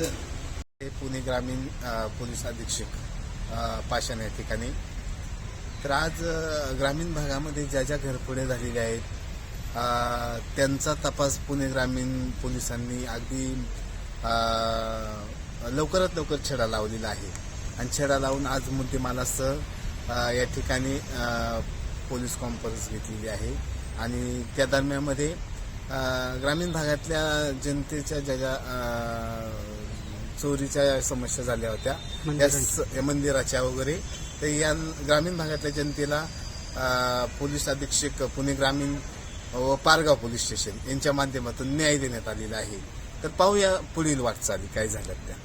हे पुणे ग्रामीण पोलीस अधीक्षक पाषाण या ठिकाणी. तर आज ग्रामीण भागामध्ये ज्या ज्या घरफोड्या झालेल्या आहेत त्यांचा तपास पुणे ग्रामीण पोलिसांनी अगदी लवकरात लवकर छडा लावलेला आहे. आणि छडा लावून आज मुद्देमालासह या ठिकाणी पोलीस कॉन्फरन्स घेतलेली आहे. आणि त्या दरम्यानमध्ये ग्रामीण भागातल्या जनतेच्या ज्या ज्या चोरीच्या समस्या झाल्या होत्या. या मंदिराच्या. वगैरे. तर या ग्रामीण भागातल्या जनतेला पोलीस अधीक्षक पुणे ग्रामीण व पारगाव पोलीस स्टेशन यांच्या माध्यमातून न्याय देण्यात आलेला आहे. तर पाहूया पुढील वाटचाली. काय झाल्यात त्या.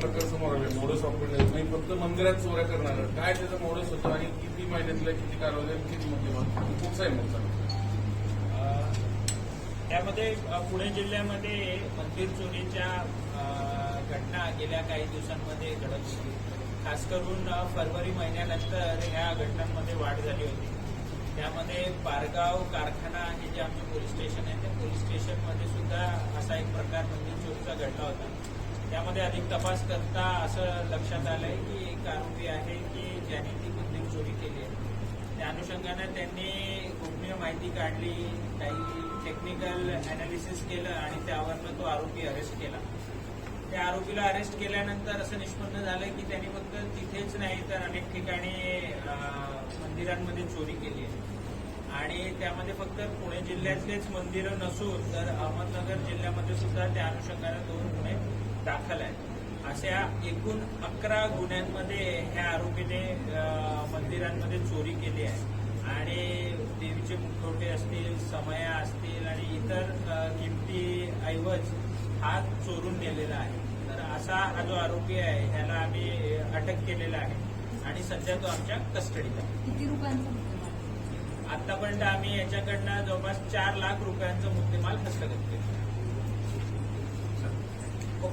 प्रकार समोर आले मोडस ऑपरेटर नाही. फक्त मंदिरात चोऱ्या करणार काय त्याचं मोडस होतं आणि किती महिन्यातल्या किती कारवाई किती मुद्देमाल? खूप आहे मोठा त्यामध्ये पुणे जिल्ह्यामध्ये मंदिर चोरीच्या अ, घटना गेल्या काही दिवसांमध्ये घडत होती खास करून फरवरी महिन्यानंतर ह्या घटनांमध्ये वाढ झाली होती. त्यामध्ये पारगाव कारखाना हे जे आमचे पोलीस स्टेशन आहे त्या पोलीस स्टेशनमध्ये सुद्धा असा एक प्रकार मंदिर चोरीचा घडला होता. त्यामध्ये अधिक तपास करता असं लक्षात आलंय की एक आरोपी आहे की ज्याने ती बंदूक चोरी केली. आहे त्या अनुषंगानं त्यांनी गोपनीय माहिती काढली काही टेक्निकल अनालिसिस केलं आणि त्यावरनं तो आरोपी अरेस्ट केला. त्या आरोपीला अरेस्ट केल्यानंतर असं निष्पन्न झालं की त्यांनी फक्त तिथेच नाही तर अनेक ठिकाणी मंदिरांमध्ये चोरी केली आहे. आणि त्यामध्ये फक्त पुणे जिल्ह्यातलेच मंदिरं नसून तर अहमदनगर जिल्ह्यामध्ये सुद्धा त्या अनुषंगानं दोन गुन्हे दाखल आहेत अशा एकूण अकरा गुन्ह्यांमध्ये ह्या आरोपीने मंदिरांमध्ये चोरी केली आहे. आणि देवीचे मुखवटे असतील समया असतील आणि इतर किमती ऐवज हा चोरून नेलेला आहे. तर असा हा जो आरोपी आहे ह्याला आम्ही अटक केलेला आहे. आणि सध्या तो आमच्या कस्टडीत आहे. किती रुपयांचा मुद्देमाल आतापर्यंत आम्ही याच्याकडनं जवळपास चार लाख रुपयांचा मुद्देमाल हस्तगत केला